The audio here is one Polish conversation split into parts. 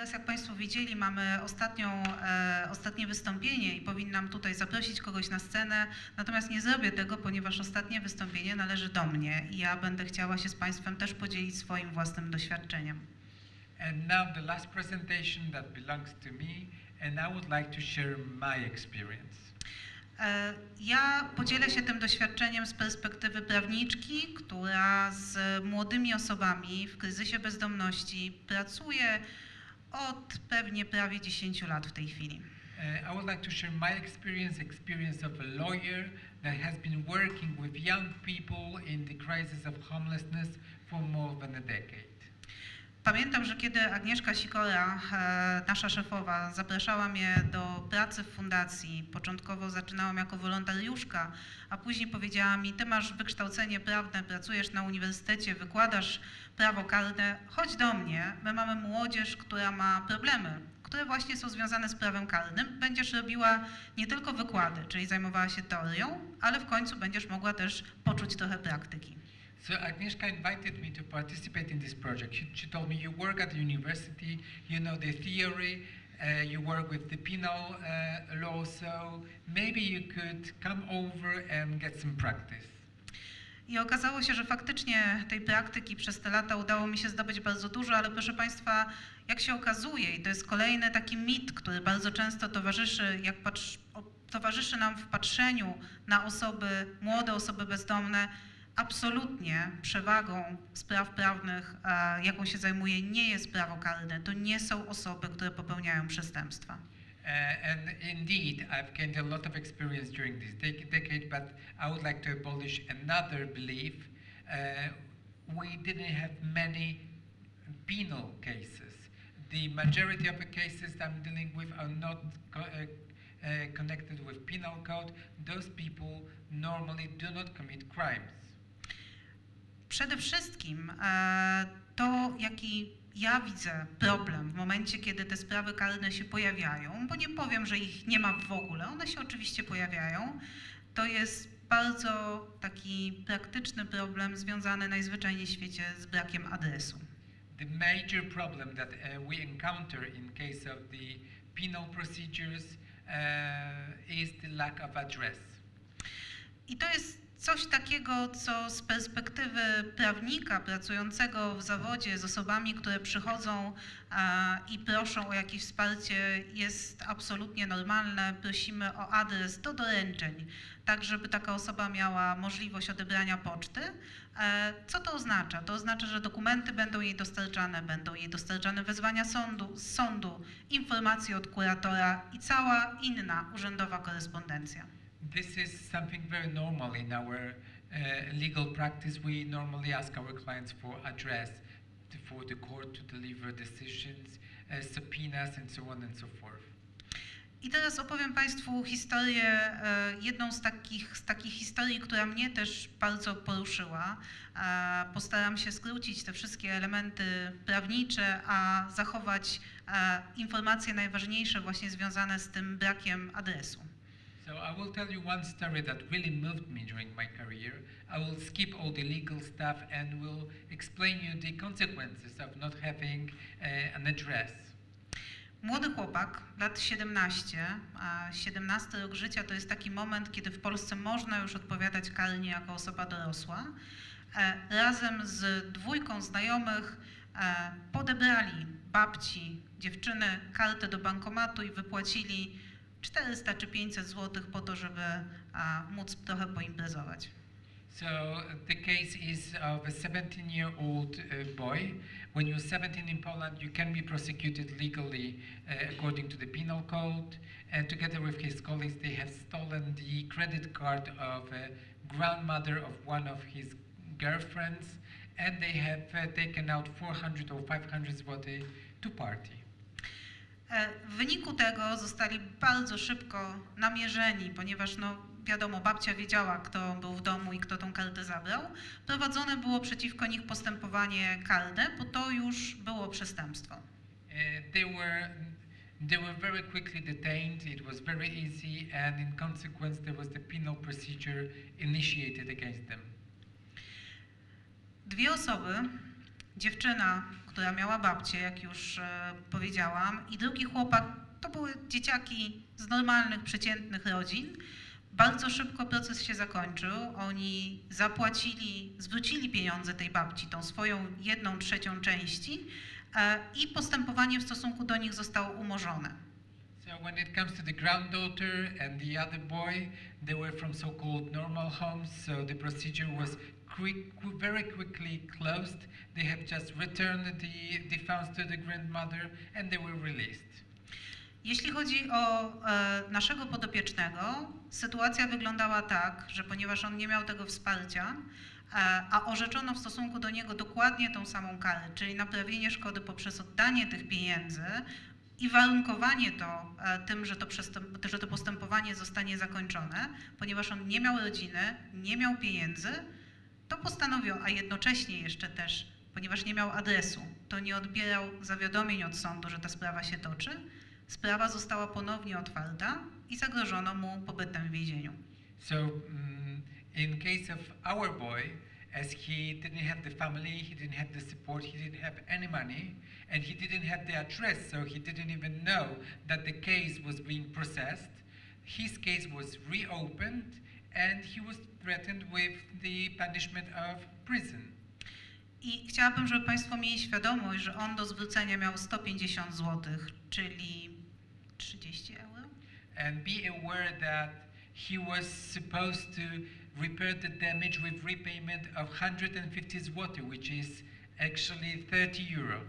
Teraz, jak Państwo widzieli, mamy ostatnią, e, ostatnie wystąpienie i powinnam tutaj zaprosić kogoś na scenę, natomiast nie zrobię tego, ponieważ ostatnie wystąpienie należy do mnie i ja będę chciała się z Państwem też podzielić swoim własnym doświadczeniem. And now the last presentation that belongs to me, and I would like to share my experience. E, Ja podzielę się tym doświadczeniem z perspektywy prawniczki, która z młodymi osobami w kryzysie bezdomności pracuje od pewnie prawie 10 lat w tej chwili. Uh, I would like to share my experience, experience of a lawyer that has been working with young people in the crisis of homelessness for more than a decade. Pamiętam, że kiedy Agnieszka Sikora, e, nasza szefowa, zapraszała mnie do pracy w fundacji, początkowo zaczynałam jako wolontariuszka, a później powiedziała mi, ty masz wykształcenie prawne, pracujesz na uniwersytecie, wykładasz prawo karne, chodź do mnie, my mamy młodzież, która ma problemy, które właśnie są związane z prawem karnym. Będziesz robiła nie tylko wykłady, czyli zajmowała się teorią, ale w końcu będziesz mogła też poczuć trochę praktyki. So Agnieszka invited me to participate in this project. She, she told me, you work at the university, you know the theory, uh, you work with the penal uh, law, so maybe you could come over and get some practice. I okazało się, że faktycznie tej praktyki przez te lata udało mi się zdobyć bardzo dużo, ale proszę Państwa, jak się okazuje, i to jest kolejny taki mit, który bardzo często towarzyszy, jak patrz, towarzyszy nam w patrzeniu na osoby, młode osoby bezdomne, absolutnie przewagą spraw prawnych, e, jaką się zajmuje, nie jest prawo karne. To nie są osoby, które popełniają przestępstwa. Uh, and indeed, I've gained a lot of experience during this dec- decade, but I would like to abolish another belief. Uh, we didn't have many penal cases. The majority of the cases I'm dealing with are not co- uh, uh, connected with penal code. Those people normally do not commit crimes. Przede wszystkim e, to, jaki ja widzę problem w momencie, kiedy te sprawy karne się pojawiają, bo nie powiem, że ich nie ma w ogóle, one się oczywiście pojawiają, to jest bardzo taki praktyczny problem związany najzwyczajniej w świecie z brakiem adresu. The major problem that uh, we encounter in case of the penal procedures uh, is the lack of address. I to jest coś takiego, co z perspektywy prawnika pracującego w zawodzie z osobami, które przychodzą i proszą o jakieś wsparcie, jest absolutnie normalne. Prosimy o adres do doręczeń, tak żeby taka osoba miała możliwość odebrania poczty. E, Co to oznacza? To oznacza, że dokumenty będą jej dostarczane, będą jej dostarczane wezwania sądu, sądu, informacje od kuratora i cała inna urzędowa korespondencja. This is something very normal in our uh, legal practice. We normally ask our clients for address to, for the court to deliver decisions, uh, subpoenas, and so on and so forth. I teraz opowiem Państwu historię, e, jedną z takich, z takich historii, która mnie też bardzo poruszyła. E, Postaram się skrócić te wszystkie elementy prawnicze, a zachować e, informacje najważniejsze właśnie związane z tym brakiem adresu. So I will tell you one story that really moved me during my career. I will skip all the legal stuff and will explain you the consequences of not having uh, an address. Młody chłopak, lat 17, a 17 rok życia to jest taki moment, kiedy w Polsce można już odpowiadać karnie jako osoba dorosła. E, Razem z dwójką znajomych e, podebrali babci, dziewczyny kartę do bankomatu i wypłacili 400 czy 500 złotych po to, żeby a, móc trochę poimprezować. So the case is of a 17-year-old uh, boy. When you're 17 in Poland, you can be prosecuted legally uh, according to the penal code. And together with his colleagues, they have stolen the credit card of a grandmother of one of his girlfriends, and they have uh, taken out 400 or 500 zloty to party. E, W wyniku tego zostali bardzo szybko namierzeni, ponieważ no wiadomo, babcia wiedziała, kto był w domu i kto tą kartę zabrał. Prowadzone było przeciwko nich postępowanie karne, bo to już było przestępstwo. Uh, they were they were very quickly detained. It was very easy, and in consequence, there was the penal procedure initiated against them. Dwie osoby, dziewczyna, która miała babcię, jak już e, powiedziałam, i drugi chłopak to były dzieciaki z normalnych, przeciętnych rodzin. Bardzo szybko proces się zakończył. Oni zapłacili, zwrócili pieniądze tej babci, tą swoją jedną trzecią części e, i postępowanie w stosunku do nich zostało umorzone. So when it comes to the granddaughter and the other boy, they were from so-called normal homes, so the procedure was quick, qu- very quickly closed. They just returned the, the funds to the grandmother and they were released. Jeśli chodzi o e, naszego podopiecznego, sytuacja wyglądała tak, że ponieważ on nie miał tego wsparcia, e, a orzeczono w stosunku do niego dokładnie tą samą karę, czyli naprawienie szkody poprzez oddanie tych pieniędzy i warunkowanie to e, tym, że to, że to postępowanie zostanie zakończone, ponieważ on nie miał rodziny, nie miał pieniędzy, to postanowił, a jednocześnie jeszcze też, ponieważ nie miał adresu, to nie odbierał zawiadomień od sądu, że ta sprawa się toczy, sprawa została ponownie otwarta i zagrożono mu pobytem w więzieniu. So mm, in case of our boy, as he didn't have the family, he didn't have the support, he didn't have any money, and he didn't have the address, so he didn't even know that the case was being processed. His case was reopened, and he was threatened with the punishment of prison. I chciałabym, żeby Państwo mieli świadomość, że on do zwrócenia miał 150 zł, czyli 30 euro. And be aware that he was supposed to repair the damage with repayment of 150 zloty, which is actually 30 euro.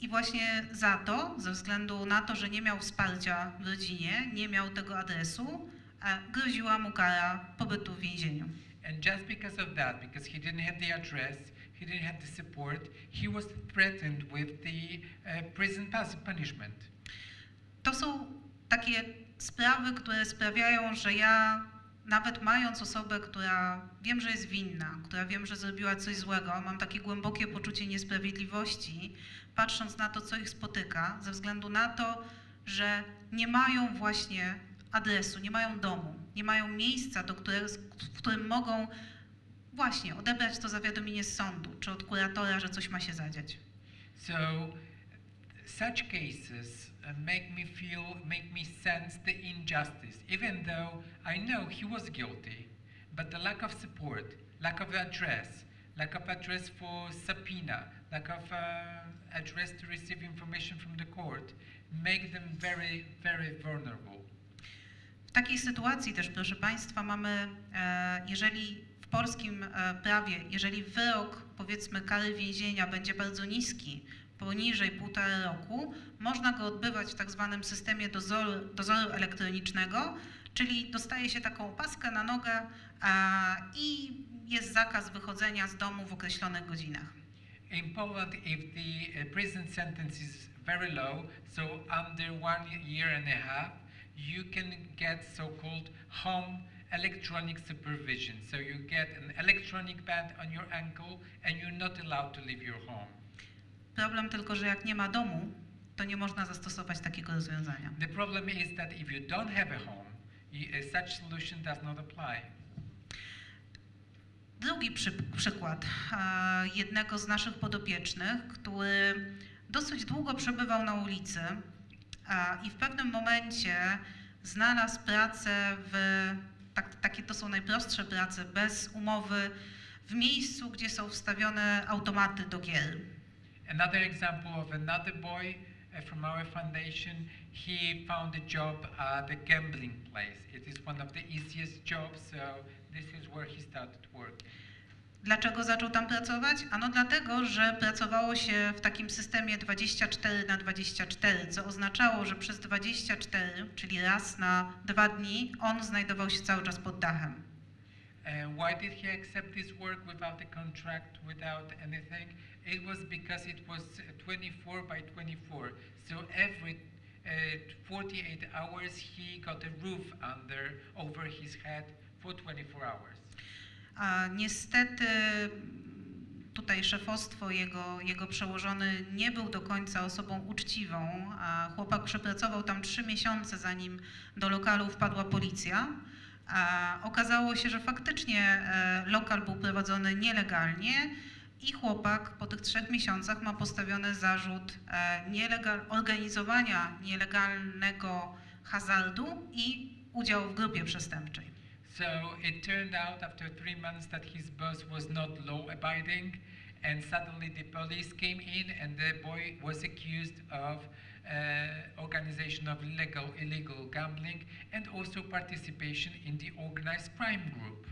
I właśnie za to, ze względu na to, że nie miał wsparcia w rodzinie, nie miał tego adresu, e, groziła mu kara pobytu w więzieniu. And just because of that, because he didn't have the address, he didn't have the support, he was threatened with the uh, prison punishment. To są takie sprawy, które sprawiają, że ja, nawet mając osobę, która wiem, że jest winna, która wiem, że zrobiła coś złego, mam takie głębokie poczucie niesprawiedliwości, patrząc na to, co ich spotyka, ze względu na to, że nie mają właśnie adresu, nie mają domu, nie mają miejsca, do które, w którym mogą właśnie odebrać to zawiadomienie z sądu czy od kuratora, że coś ma się zadziać. So, such cases make me feel, make me sense the injustice, even though I know he was guilty. But the lack of support, lack of address, lack of address for subpoena, lack of uh, address to receive information from the court, make them very, very vulnerable. Takiej sytuacji też, proszę Państwa, mamy, e, jeżeli w polskim e, prawie, jeżeli wyrok, powiedzmy, kary więzienia będzie bardzo niski, poniżej półtora roku, można go odbywać w tak zwanym systemie dozoru, dozoru elektronicznego, czyli dostaje się taką paskę na nogę e, i jest zakaz wychodzenia z domu w określonych godzinach. In Poland, if the uh, prison sentence is very low, so under one year and a half, you can get so-called home electronic supervision. So you get an electronic band on your ankle, and you're not allowed to leave your home. Problem tylko, że jak nie ma domu, to nie można zastosować takiego rozwiązania. The problem is that if you don't have a home, you, uh, such solution does not apply. Drugi przy, przykład jednego z naszych podopiecznych, który dosyć długo przebywał na ulicy i w pewnym momencie znalazł pracę w, tak, takie to są najprostsze prace, bez umowy, w miejscu, gdzie są wstawione automaty do gier. Another example of another boy uh, from our foundation, he found a job at a gambling place. It is one of the easiest jobs, so this is where he started work. Dlaczego zaczął tam pracować? Ano dlatego, że pracowało się w takim systemie 24 na 24, co oznaczało, że przez 24, czyli raz na dwa dni, on znajdował się cały czas pod dachem. And why did he accept this work without a contract, without anything? It was because it was uh, 24 by 24. So every uh, 48 hours he got a roof under over his head for 24 hours. A niestety tutaj szefostwo, jego, jego przełożony nie był do końca osobą uczciwą. A chłopak przepracował tam trzy miesiące, zanim do lokalu wpadła policja. A okazało się, że faktycznie e, lokal był prowadzony nielegalnie i chłopak po tych trzech miesiącach ma postawiony zarzut e, nielegal, organizowania nielegalnego hazardu i udziału w grupie przestępczej. So it turned out after three months that his boss was not law abiding, and suddenly the police came in, and the boy was accused of uh, organization of illegal illegal gambling and also participation in the organized crime group.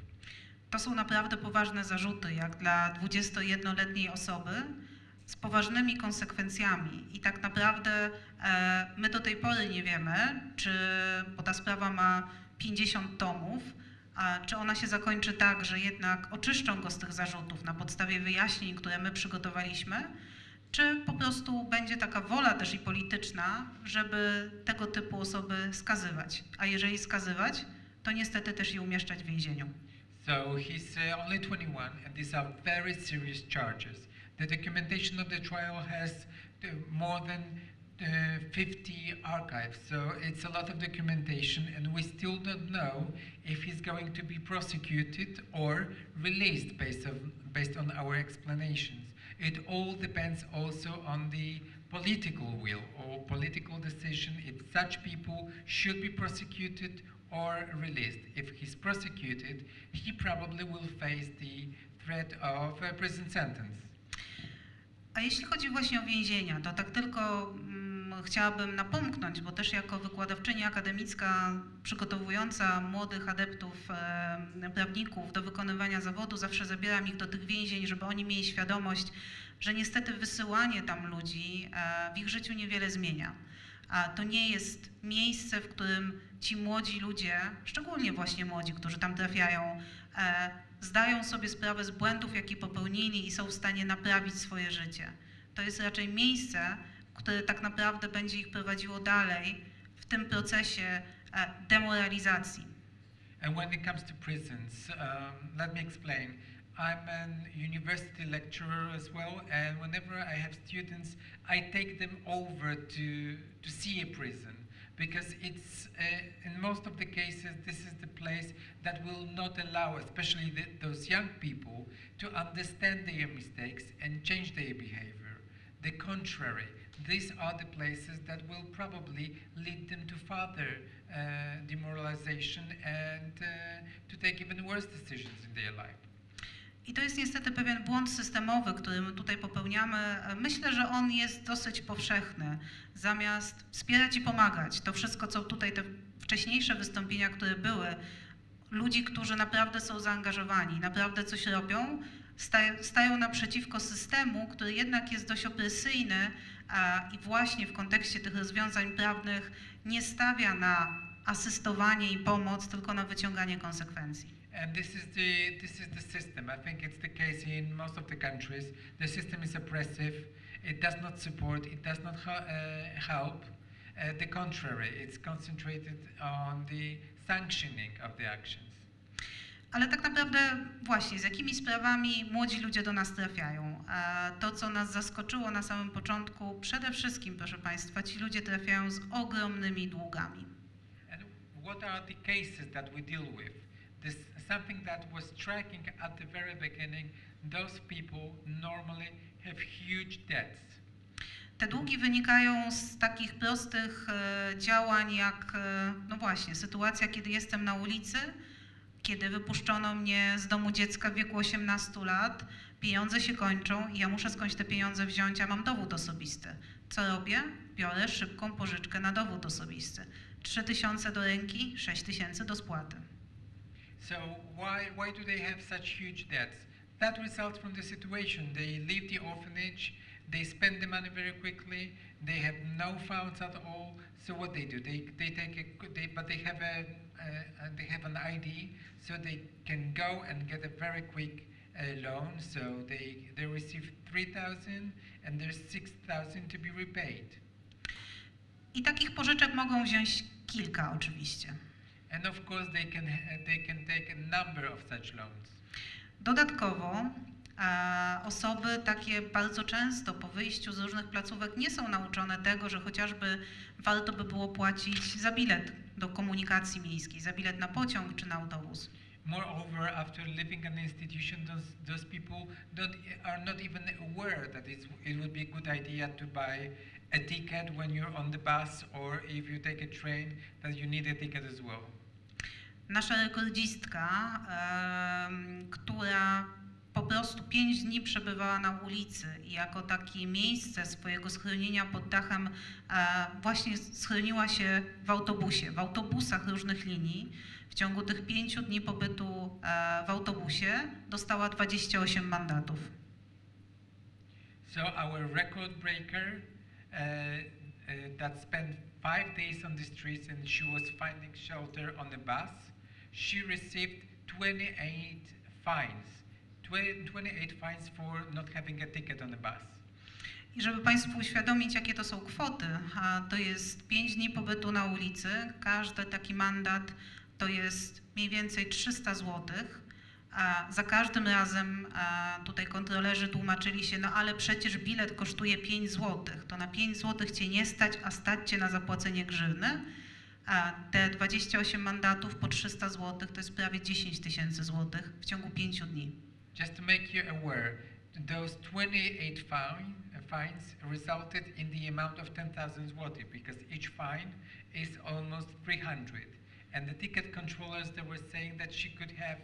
To są naprawdę poważne zarzuty, jak dla 21-letniej osoby z poważnymi konsekwencjami. I tak naprawdę e, my do tej pory nie wiemy, czy, bo ta sprawa ma 50 tomów, a czy ona się zakończy tak, że jednak oczyszczą go z tych zarzutów na podstawie wyjaśnień, które my przygotowaliśmy, czy po prostu będzie taka wola też i polityczna, żeby tego typu osoby skazywać. A jeżeli skazywać, to niestety też i umieszczać w więzieniu. So he's only 21, and these are very serious charges. The documentation of the trial has uh, more than uh, 50 archives, so it's a lot of documentation, and we still don't know if he's going to be prosecuted or released based on, based on our explanations. It all depends also on the political will or political decision if such people should be prosecuted or released. If he's prosecuted, he probably will face the threat of a prison sentence. A jeśli chodzi właśnie o więzienia, to tak tylko mm, chciałabym napomknąć, bo też jako wykładowczyni akademicka przygotowująca młodych adeptów, e, prawników do wykonywania zawodu, zawsze zabieram ich do tych więzień, żeby oni mieli świadomość, że niestety wysyłanie tam ludzi e, w ich życiu niewiele zmienia. A to nie jest miejsce, w którym ci młodzi ludzie, szczególnie właśnie młodzi, którzy tam trafiają, e, zdają sobie sprawę z błędów, jakie popełnili i są w stanie naprawić swoje życie. To jest raczej miejsce, które tak naprawdę będzie ich prowadziło dalej w tym procesie e, demoralizacji. And when it comes to prisons, um, let me explain. I'm an university lecturer as well, and whenever I have students, I take them over to, to see a prison because it's, uh, in most of the cases, this is the place that will not allow, especially the, those young people, to understand their mistakes and change their behavior. The contrary, these are the places that will probably lead them to further uh, demoralization and uh, to take even worse decisions in their life. I to jest niestety pewien błąd systemowy, który my tutaj popełniamy. Myślę, że on jest dosyć powszechny. Zamiast wspierać i pomagać, to wszystko, co tutaj te wcześniejsze wystąpienia, które były, ludzi, którzy naprawdę są zaangażowani, naprawdę coś robią, sta- stają naprzeciwko systemu, który jednak jest dość opresyjny i właśnie w kontekście tych rozwiązań prawnych nie stawia na asystowanie i pomoc, tylko na wyciąganie konsekwencji. And this is the this is the system. I think it's the case in most of the countries. The system is oppressive. It does not support. It does not uh, help. Uh, the contrary, it's concentrated on the sanctioning of the actions. Ale tak naprawdę właśnie z jakimi sprawami młodzi ludzie do nas trafiają? A To, co nas zaskoczyło na samym początku, przede wszystkim, proszę Państwa, ci ludzie trafiają z ogromnymi długami. And what are the cases that we deal with? This something that was striking at the very beginning. Those people normally have huge debts. Te długi wynikają z takich prostych e, działań, jak, e, no właśnie, sytuacja, kiedy jestem na ulicy, kiedy wypuszczono mnie z domu dziecka w wieku 18 lat, pieniądze się kończą i ja muszę skądś te pieniądze wziąć, a mam dowód osobisty. Co robię? Biorę szybką pożyczkę na dowód osobisty. 3 tysiące do ręki, 6 tysięcy do spłaty. So why why do they have such huge debts? That results from the situation. They leave the orphanage, they spend the money very quickly, they have no funds at all. So what they do? They they take a they but they have a uh, uh, they have an ID, so they can go and get a very quick uh, loan. So they they receive three thousand and there's six thousand to be repaid. I takich pożyczek mogą wziąć kilka oczywiście. And of course they can they can take a number of such loans. Dodatkowo e, osoby takie bardzo często po wyjściu z różnych placówek nie są nauczone tego, że chociażby warto by było płacić za bilet do komunikacji miejskiej, za bilet na pociąg czy na autobus. Moreover, after leaving an institution, those, those people don't, are not even aware that it's, it would be a good idea to buy a ticket when you're on the bus or if you take a train, that you need a ticket as well. Nasza rekordzistka, em, która po prostu pięć dni przebywała na ulicy i jako takie miejsce swojego schronienia pod dachem e, właśnie schroniła się w autobusie, w autobusach różnych linii. W ciągu tych pięciu dni pobytu e, w autobusie dostała 28 mandatów. So our record breaker uh, uh, that spent five days on the streets and she was finding shelter on the bus, she received 28 fines. Twe- 28 fines for not having a ticket on the bus. I żeby Państwu uświadomić, jakie to są kwoty, to jest 5 dni pobytu na ulicy. Każdy taki mandat to jest mniej więcej 300 zł. Za każdym razem tutaj kontrolerzy tłumaczyli się, no ale przecież bilet kosztuje 5 zł. To na 5 zł cię nie stać, a stać cię na zapłacenie grzywny. Te 28 mandatów po 300 zł to jest prawie 10 tysięcy złotych w ciągu 5 dni. Just to make you aware, those 28 fine, uh, fines resulted in the amount of 10,000 zloty because each fine is almost 300. And the ticket controllers, they were saying that she could have,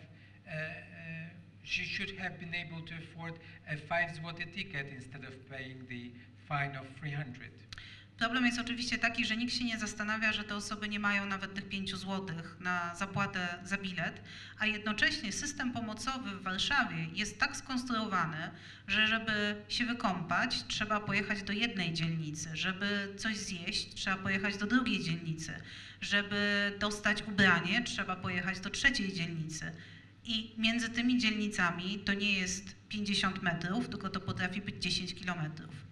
uh, uh, she should have been able to afford a 5 zloty ticket instead of paying the fine of 300. Problem jest oczywiście taki, że nikt się nie zastanawia, że te osoby nie mają nawet tych 5 zł na zapłatę za bilet, a jednocześnie system pomocowy w Warszawie jest tak skonstruowany, że żeby się wykąpać, trzeba pojechać do jednej dzielnicy, żeby coś zjeść, trzeba pojechać do drugiej dzielnicy, żeby dostać ubranie, trzeba pojechać do trzeciej dzielnicy. I między tymi dzielnicami to nie jest 50 metrów, tylko to potrafi być 10 kilometrów.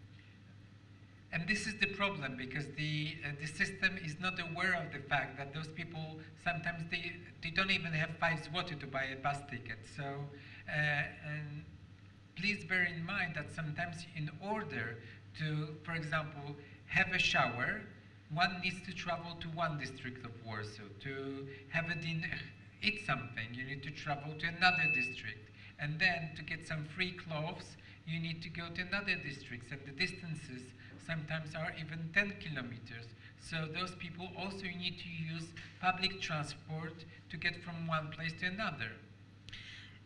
And this is the problem because the uh, the system is not aware of the fact that those people sometimes they they don't even have five zloty to buy a bus ticket. So, uh, please bear in mind that sometimes in order to, for example, have a shower, one needs to travel to one district of Warsaw. To have a dinner, eat something, you need to travel to another district, and then to get some free clothes, you need to go to another district, and the distances sometimes are even 10 kilometers. So those people also need to use public transport to get from one place to another.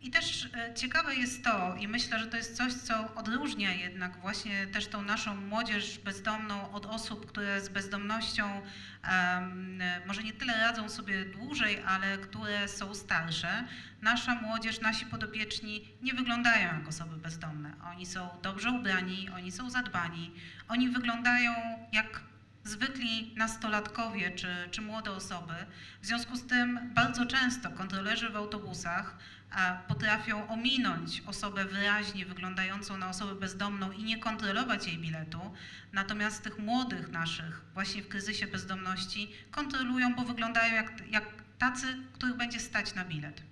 I też ciekawe jest to, i myślę, że to jest coś, co odróżnia jednak właśnie też tą naszą młodzież bezdomną od osób, które z bezdomnością e, może nie tyle radzą sobie dłużej, ale które są starsze. Nasza młodzież, nasi podopieczni nie wyglądają jak osoby bezdomne. Oni są dobrze ubrani, oni są zadbani, oni wyglądają jak zwykli nastolatkowie czy, czy młode osoby. W związku z tym bardzo często kontrolerzy w autobusach a, potrafią ominąć osobę wyraźnie wyglądającą na osobę bezdomną i nie kontrolować jej biletu. Natomiast tych młodych naszych właśnie w kryzysie bezdomności kontrolują, bo wyglądają jak, jak tacy, których będzie stać na bilet.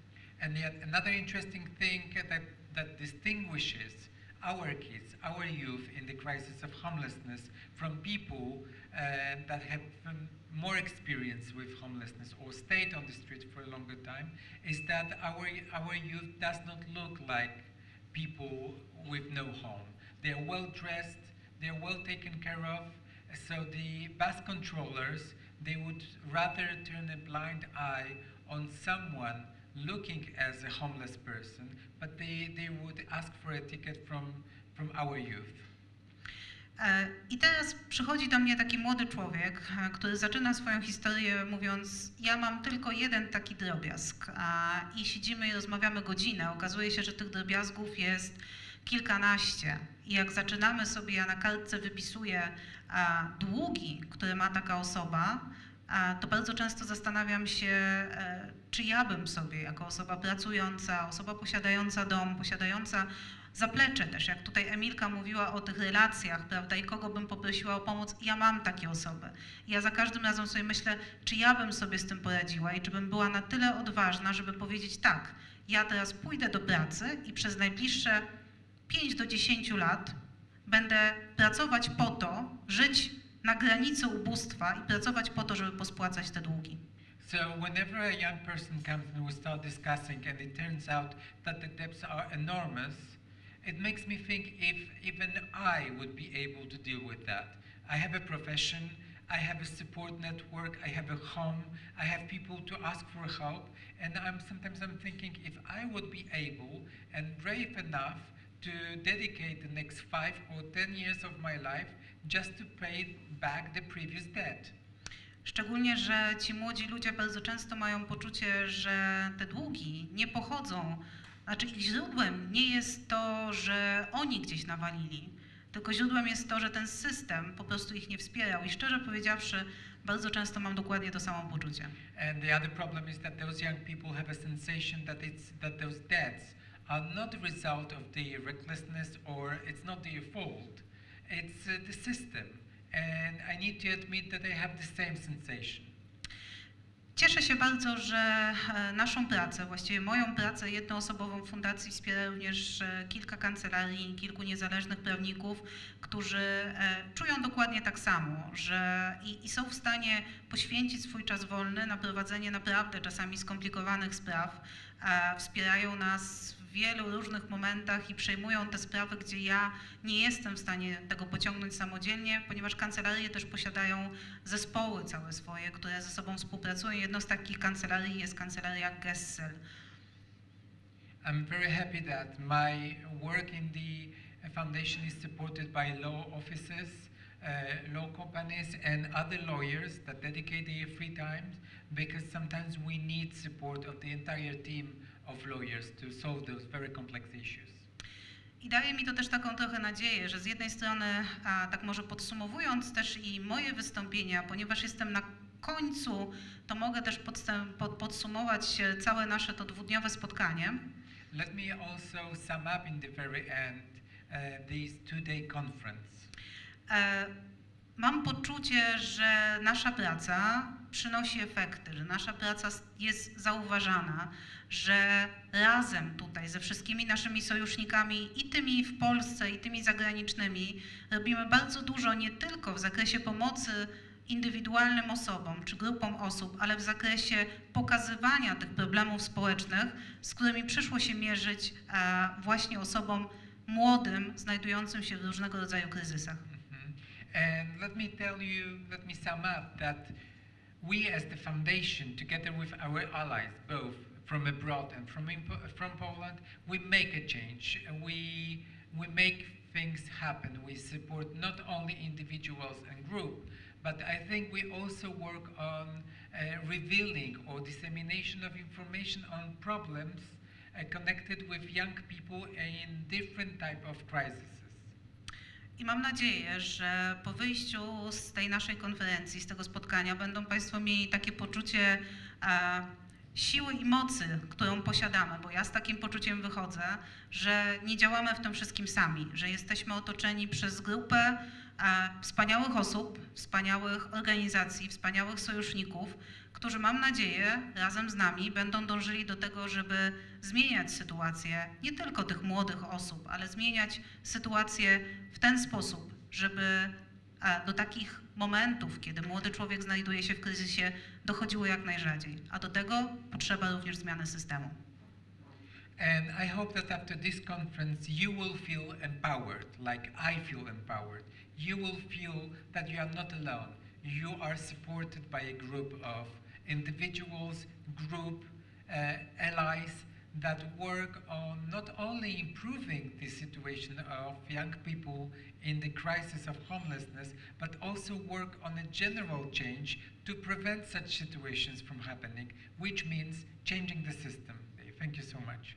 And yet another interesting thing that, that distinguishes our kids, our youth in the crisis of homelessness from people uh, that have more experience with homelessness or stayed on the street for a longer time is that our, our youth does not look like people with no home. They are well dressed, they are well taken care of, so the bus controllers, they would rather turn a blind eye on someone looking as a homeless person, but they, they would ask for a ticket from, from our youth. E, I teraz przychodzi do mnie taki młody człowiek, e, który zaczyna swoją historię mówiąc: Ja mam tylko jeden taki drobiazg. I siedzimy i rozmawiamy godzinę. Okazuje się, że tych drobiazgów jest kilkanaście. I jak zaczynamy sobie, ja na kartce wypisuję długi, które ma taka osoba, to bardzo często zastanawiam się, e, czy ja bym sobie, jako osoba pracująca, osoba posiadająca dom, posiadająca zaplecze też, jak tutaj Emilka mówiła o tych relacjach, prawda, i kogo bym poprosiła o pomoc, ja mam takie osoby. Ja za każdym razem sobie myślę, czy ja bym sobie z tym poradziła i czy bym była na tyle odważna, żeby powiedzieć tak, ja teraz pójdę do pracy i przez najbliższe 5 do 10 lat będę pracować po to, żyć na granicy ubóstwa i pracować po to, żeby pospłacać te długi. So whenever a young person comes and we start discussing and it turns out that the debts are enormous, it makes me think if even I would be able to deal with that. I have a profession, I have a support network, I have a home, I have people to ask for help, and I'm sometimes I'm thinking if I would be able and brave enough to dedicate the next five or ten years of my life just to pay back the previous debt. Szczególnie, że ci młodzi ludzie bardzo często mają poczucie, że te długi nie pochodzą, znaczy ich źródłem nie jest to, że oni gdzieś nawalili, tylko źródłem jest to, że ten system po prostu ich nie wspierał. I szczerze powiedziawszy, bardzo często mam dokładnie to samo poczucie. And the other problem is that those young people have a sensation that it's that those debts are not a result of their recklessness or it's not their fault. It's uh, the system. And I need to admit that I have the same sensation. Cieszę się bardzo, że e, naszą pracę, właściwie moją pracę jednoosobową fundacji wspiera również e, kilka kancelarii, kilku niezależnych prawników, którzy e, czują dokładnie tak samo, że i, i są w stanie poświęcić swój czas wolny na prowadzenie naprawdę czasami skomplikowanych spraw. Wspierają nas wielu różnych momentach i przejmują te sprawy, gdzie ja nie jestem w stanie tego pociągnąć samodzielnie, ponieważ kancelarie też posiadają zespoły całe swoje, które ze sobą współpracują. Jedną z takich kancelarii jest kancelaria Gessel. I'm very happy that my work in the foundation is supported by law offices, uh, law companies, and other lawyers that dedicate their free time because sometimes we need support of the entire team of lawyers to solve those very complex issues. I daje mi to też taką trochę nadzieję, że z jednej strony, a tak może podsumowując też i moje wystąpienia, ponieważ jestem na końcu, to mogę też podsumować e, całe nasze to dwudniowe spotkanie. Let me also sum up in the very end uh, this two-day conference. E, Mam poczucie, że nasza praca przynosi efekty, że nasza praca jest zauważana, że razem tutaj ze wszystkimi naszymi sojusznikami, i tymi w Polsce, i tymi zagranicznymi, robimy bardzo dużo nie tylko w zakresie pomocy indywidualnym osobom czy grupom osób, ale w zakresie pokazywania tych problemów społecznych, z którymi przyszło się mierzyć e, właśnie osobom młodym, znajdującym się w różnego rodzaju kryzysach. Mhm. And let me tell you, let me sum up that we as the foundation, together with our allies, both from abroad and from, from Poland, we make a change. We, we make things happen. We support not only individuals and group, but I think we also work on uh, revealing or dissemination of information on problems uh, connected with young people in different type of crises. I mam nadzieję, że po wyjściu z tej naszej konferencji, z tego spotkania, będą Państwo mieli takie poczucie e, siły i mocy, którą posiadamy, bo ja z takim poczuciem wychodzę, że nie działamy w tym wszystkim sami, że jesteśmy otoczeni przez grupę wspaniałych osób, wspaniałych organizacji, wspaniałych sojuszników, którzy mam nadzieję razem z nami będą dążyli do tego, żeby zmieniać sytuację nie tylko tych młodych osób, ale zmieniać sytuację w ten sposób, żeby e, do takich momentów, kiedy młody człowiek znajduje się w kryzysie, dochodziło jak najrzadziej. A do tego potrzeba również zmiany systemu. And I hope that after this conference, you will feel empowered, like I feel empowered. You will feel that you are not alone. You are supported by a group of individuals, group, uh, allies that work on not only improving the situation of young people in the crisis of homelessness, but also work on a general change to prevent such situations from happening, which means changing the system. Thank you so much.